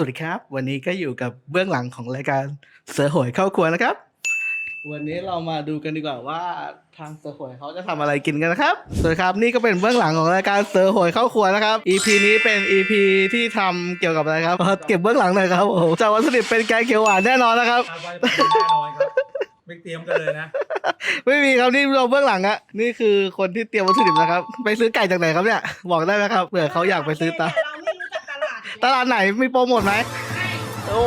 สวัสดีครับ วันนี้ก็อยู่กับเบื้องหลังของรายการเสือโหวยเข้าครัวนะครับ วันนี้เรามาดูกันดีกว่าว่าทางเสือโหวยเขาจะทำอะไรกินกันนะครับสวัสดีครับนี่ก็เป็นเบื้องหลังของรายการเสือโหวยเข้าครัวนะครับ EP นี้เป็น EP ที่ทำเกี่ยวกับอะไรครับเก็บเบื้องหลังหน่อยครับผมจากวัตถุดิบเป็นแกงเขียวหวานแน่นอนนะครับคาดว่าจะเป็นแน่นอนครับไม่เตรียมกันเลยนะ ไม่มีครับนี่เราเบื้องหลังอะนี่คือคนที่เตรียมวัตถุดิบนะครับ ไปซื้อไก่จากไหนครับเนี่ยบอกได้ไหมครับเผื่อเขาอยากไปซื้อตามเราไม่รู้จัก ตลาดตลาดไหนมีโปรโมทไหมโอ้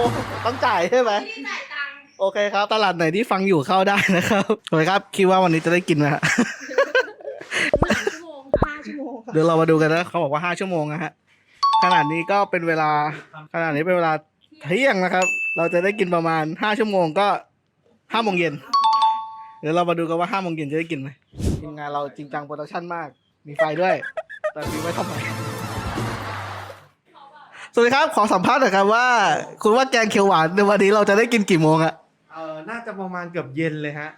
ต้องจ่ายใช่ไหมไม่ได้จ่ายตังค์โอเคครับ ตลาดไหนที่ฟังอยู่เข้าได้นะครับโอเคครับคิดว่าวันนี้จะได้กินไหมฮะสามชั่วโมงห้าชั่วโมงค่ะเดี๋ยวเรามาดูกันนะเขาบอกว่าห้าชั่วโมงนะฮะขนาดนี้ก็เป็นเวลาขนาดนี้เป็นเวลาเที่ยงนะครับ เราจะได้กินประมาณห้าชั่วโมงก็ห้าโมงเย็นเดี๋ยวเรามาดูกันว่าห้าโมงเย็นจะได้กินไหมทีมงานเราจริงจังโปรดักชั่นมาก มีไฟด้วย แต่มีไว้ทำไม สวัสดีครับ ขอสัมภาษณ์หน่อยครับว่า คุณว่าแกงเขียวหวานในวันนี้เราจะได้กินกี่โมงอะเออน่าจะประมาณเกือบเย็นเลยฮะ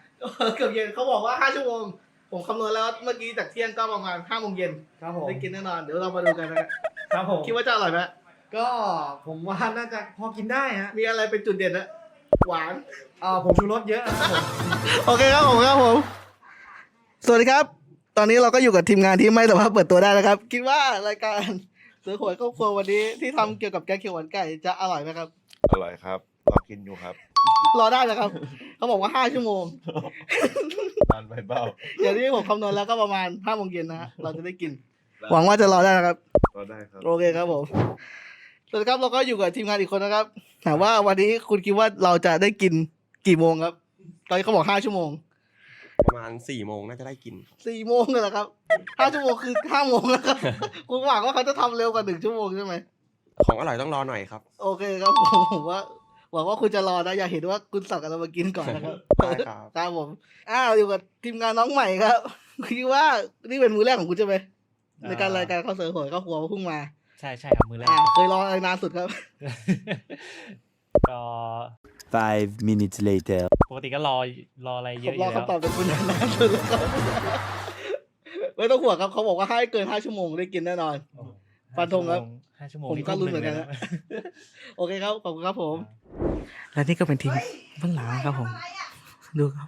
เกือบเย็นเขาบอกว่าห้าชั่วโมง ผมคำนวณแล้วเมื่อกี้จากเที่ยงก็ประมาณห้าโมงเย็นครับผมได้กินแน่นอน เดี๋ยวเรามาดูกันนะครับครับผมคิดว่าจะอร่อยไหมก็ผมว่าน่าจะพอกินได้ฮะ มีอะไรเป็นจุดเด่นนะหวานเออผมชูรสเยอะนะครับผมโอเคครับผมครับผม สวัสดีครับ ตอนนี้เราก็อยู่กับทีมงานที่ไม่สามารถเปิดตัวได้นะครับ คิดว่ารายการ เสือหวยครอบครัววันนี้ที่ทำเกี่ยวกับแกงเขียวหวานไก่จะอร่อยไหมครับ อร่อยครับรอกินอยู่ครับรอได้นะครับ เขาบอกว่าห้าชั่วโมง นานไปเบ้าอย่างที่ผมคำนวณแล้วก็ประมาณห้าโมงเย็นนะฮะเราจะได้กิน หวังว่าจะรอได้นะครับ รอได้ครับ โอเคครับผมสวัสดีครับเราก็อยู่กับทีมงานอีกคนนะครับถามว่าวันนี้คุณคิดว่าเราจะได้กินกี่โมงครับ ตอนนี้เขาบอกห้าชั่วโมง ประมาณสี่โมงน่าจะได้กินสี่โมงเลยเหรอครับห้าชั่วโมงคือห้าโมงแล้วครับ คุณหวังว่าเขาจะทำเร็วกว่าหนึ่งชั่วโมงใช่ไหม ของอร่อยต้องรอหน่อยครับ โอเคครับผมผมว่าหวังว่าคุณจะรอนะ อยากเห็นว่าคุณสั่งอะไรมากินก่อนนะครับ ได้ครับ ครับผม อ้าวอยู่กับทีมงานน้องใหม่ครับคิดว่านี่เป็นมือแรกของคุณใช่ไหมในการรายการข้าวเสือหวยข้าวครัวเพิ่งมา ใช่ใช่ครับมือแรกอ่าเคยรออะไรนานสุดครับ ก็ Five minutes later. ปกติก็รอรออะไรเยผอะมอรอยู่แล้วคำตอบจากคุณนานสุดแล้วครับไม่ต้องห่วงครับเขาบอกว่าให้เกินห้าชั่วโมงได้กินแน่นอน โอ้ฟันธงครับห้าชั่วโมงผมก็ลุ้นเหมือนกันนะโอเคครับ ขอบคุณครับผม และนี่ก็เป็นทีมเบื้องหลังครับผม ดูครับ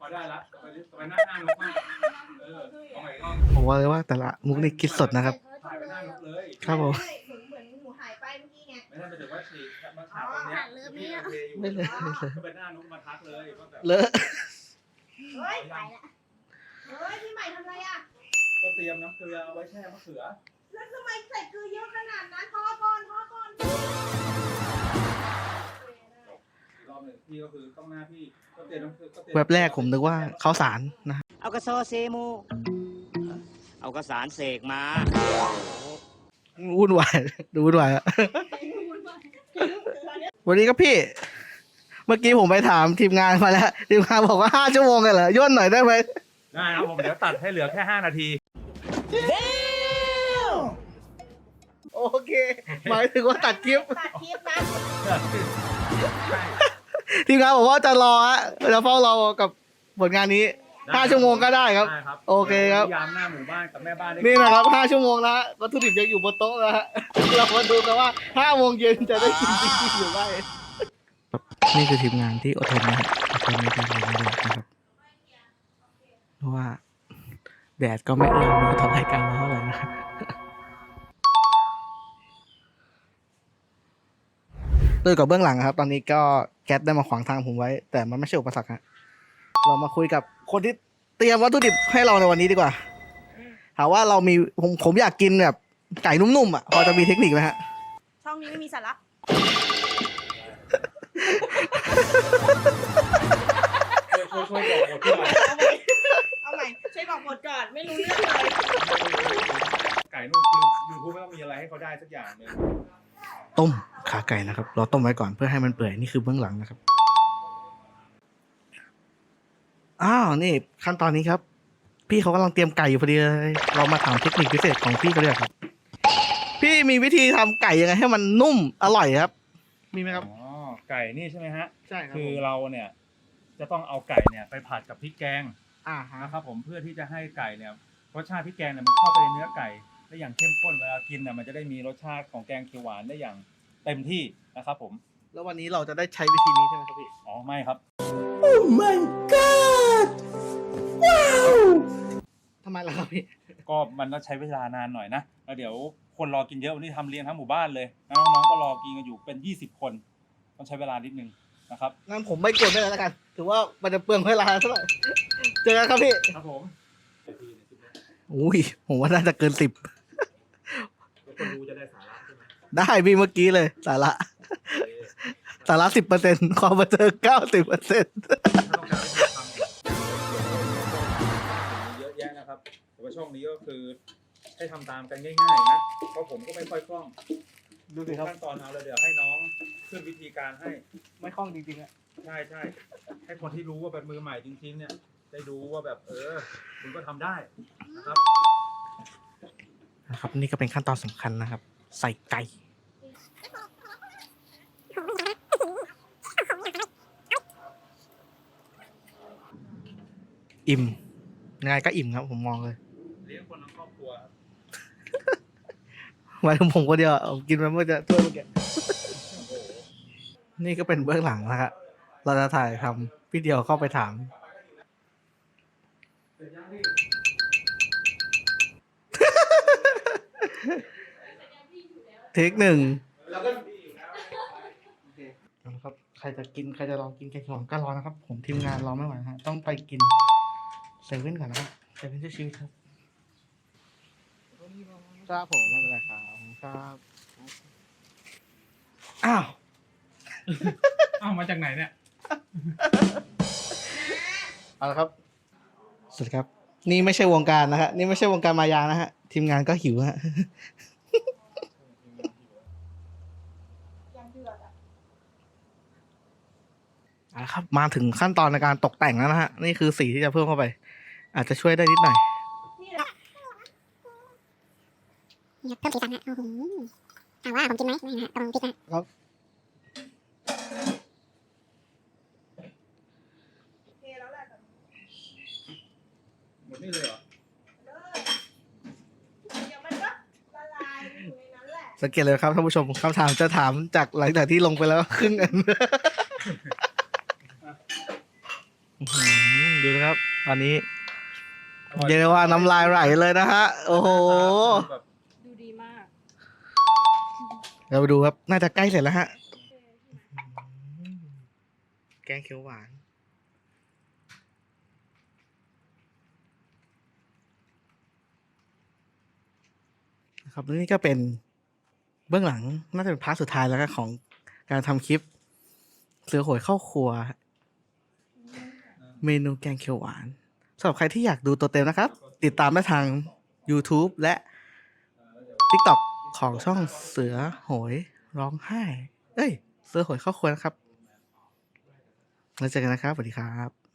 พอได้ละไปไปหน้าหน้านกมากเออเอาใหม่ก็ผมว่าเลยว่าแต่ละมุกนี่คิดสดนะครับ ครับผมใช่เหมือนเหมือนหนูหายไปเมื่อกี้ไงไม่ได้ไปถึงว่าฉีกมาฉากตรงเนี้ยอ๋อเริ่มเนี่ยโอเคอยู่ไม่เลยไม่เลยก็เป็นหน้านกมาทักเลยว่าแบบเลอะเฮ้ยไปละเฮ้ยพี่ใหม่ทำไรอะก็เตรียมน้ำเกลือเอาไว้แช่มะเขือแล้วทำไมใส่เกลือเยอะขนาดนั้นทอดก่อนทอดก่อนรอบหนึ่งพี่ก็คือต้องหน้าพี่ก็เตรียมน้ำเกลือก็เตรียมแวบแรกผมนึกว่าข้าวสารนะเอากระโซเซมูเอากระสารเสกมา วุ่นวายดูวุ่นวายอะวันนี้ก็พี่ เมื่อกี้ผมไปถามทีมงานมาแล้วทีมงานบอกว่าห้าชั่วโมงเลยเหรอย่นหน่อยได้ไหมได้ครับผมเดี๋ยวตัดให้เหลือแค่5นาที โอเค หมายถึงว่าตัดคลิป ตัดคลิปนะทีมงานบอกว่าจะรอฮะจะเฝ้ารอกับผลงานนี้ ห้าชั่วโมงก็ได้ครับ ได้ครับโอเคครับ ยามหน้าหมู่บ้านกับแม่บ้านได้นี่นะครับห้าชั่วโมงนะวัตถุดิบยังอยู่บนโต๊ะนะฮะเรามาดูกันว่าห้าโมงเย็นจะได้กินจริงๆหรือไม่นี่คือทีมงานที่อดทนนะฮะอดทนในการทำงานนะครับเพราะว่า แดดก็ไม่เอื้อมมือทำรายการมาเท่าไหร่นะครับโดยกับเบื้องหลังครับ ตอนนี้ก็แก๊สได้มาขวางทางผมไว้ แต่มันไม่ใช่อุปสรรคฮะ เรามาคุยกับคนที่เตรียมวัตถุดิบให้เราในวันนี้ดีกว่า ถามว่าเรามีผมผมอยากกินแบบไก่นุ่มๆอะพอจะมีเทคนิคไหมฮะ ช่องนี้ไม่มีสาระช่วยช่วยบอกหมดที่หน่อยเอาใหม่ช่วยบอกหมดก่อนไม่รู้เรื่องเลยไก่นุ่มคือยูทูบไม่ต้องมีอะไรให้เขาได้สักอย่างเลยต้มขาไก่นะครับ เราต้มไว้ก่อนเพื่อให้มันเปื่อยนี่คือเบื้องหลังนะครับ อ้าวนี่ขั้นตอนนี้ครับ พี่เขากำลังเตรียมไก่อยู่พอดีเลย เรามาถามเทคนิคพิเศษของพี่เขาเลยครับ พี่มีวิธีทำไก่ยังไงให้มันนุ่มอร่อยครับ มีไหมครับ อ๋อไก่นี่ใช่ไหมฮะ ใช่ครับคือผมเราเนี่ยจะต้องเอาไก่เนี่ยไปผัดกับพริกแกงอ่าฮะนะครับผมเพื่อที่จะให้ไก่เนี่ยรสชาติพริกแกงเนี่ยมันเข้าไปในเนื้อไก่ได้อย่างเข้มข้นเวลากินเนี่ยมันจะได้มีรสชาติของแกงเขียวหวานได้อย่างเต็มที่นะครับผมแล้ววันนี้เราจะได้ใช้วิธีนี้ใช่ไหมครับพี่อ๋อไม่ครับ ทำไมล่ะครับพี่ ก็มันต้องใช้เวลานานหน่อยนะแล้วเดี๋ยวคนรอกินเยอะวันนี้ทำเลี้ยงทั้งหมู่บ้านเลยแล้วน้องๆก็รอกินกันอยู่เป็น 20 คน ต้องใช้เวลานิดนึงนะครับงั้นผมไม่กวนไม่เลยแล้วกัน ถือว่ามันจะเปลืองเวลาเท่าไหร่เจอกันครับพี่ ครับผมอุ้ยผมว่าน่าจะเกินสิบคนดูจะได้สาระใช่ไหมได้พี่เมื่อกี้เลย สาระ สาระสิบเปอร์เซ็นต์ความบันเทิงเก้าสิบเปอร์เซ็นต์ถ้าต้องการให้ทำเนี่ยเยอะแยะนะครับ แต่ว่าช่องนี้ก็คือให้ทำตามกันง่ายๆนะ เพราะผมก็ไม่ค่อยคล่องดูดูสิครับขั้นตอนเอาเลยเดี๋ยวให้น้องขึ้นวิธีการให้ ไม่คล่องจริงๆอะใช่ใช่ให้คนที่รู้ว่าเป็นมือใหม่จริงๆ เนี่ย ได้รู้ว่าแบบเออคุณก็ทำได้นะครับ นะครับ นี่ก็เป็นขั้นตอนสำคัญนะครับ ใส่ไก่ อิ่มยังไงก็อิ่มครับ ผมมองเลยเลี้ยงคนทั้งครอบครัวครับหมายถึงผมคนเดียวอะผมกินมาเมื่อจะถ้วยเมื่อกี้ นี่ก็เป็นเบื้องหลังนะครับเราจะถ่ายทำพี่เดียวเข้าไปถาม เทคหนึ่งนะครับ ใครจะกินใครจะลองกินแกงเขียวหวานก็รอนะครับ ผมทีมงานรอไม่ไหวนะฮะต้องไปกิน เซเว่นก่อนนะครับเซเว่นชื่อชีวิตครับครับผมไม่เป็นไรครับขอบคุณครับอ้าวอ้าวมาจากไหนเนี่ย เอาละครับสวัสดีครับ นี่ไม่ใช่วงการนะฮะนี่ไม่ใช่วงการมายานะฮะทีมงานก็หิวฮะ ยังเดือดอะเอาละครับมาถึงขั้นตอนในการตกแต่งแล้วนะฮะนี่คือสีที่จะเพิ่มเข้าไป อาจจะช่วยได้นิดหน่อยนี่แหละเนี่ยเพิ่มสีสันฮะโอ้โหถามว่าผมกินไหมไม่นะฮะตรงพริกนะครับโอเคแล้วแหละแต่หมดนี่เลยเหรอเลยเดี๋ยวมันก็ละลายอยู่ในนั้นแหละสังเกตเลยครับท่านผู้ชมคำถามจะถามจากหลังจากที่ลงไปแล้วครึ่งอันอื้อหือดูนะครับ ตอนนี้ เรียกได้ว่าน้ำลายไหลเลยนะฮะ โอ้โหแบบดูดีมากเราไปดูครับ น่าจะใกล้เสร็จแล้วฮะ แกงเขียวหวาน นะครับและนี่ก็เป็นเบื้องหลังน่าจะเป็นพาร์ทสุดท้ายแล้วก็ของการทำคลิป เสือโหวยเข้าครัว เมนูแกงเขียวหวาน สำหรับใครที่อยากดูตัวเต็มนะครับ ติดตามได้ทาง YouTube และ TikTok ของช่องเสือโหยร้องไห้ เอ้ย เสือโหยเข้าควรนะครับ แล้วเจอกันนะครับ สวัสดีครับ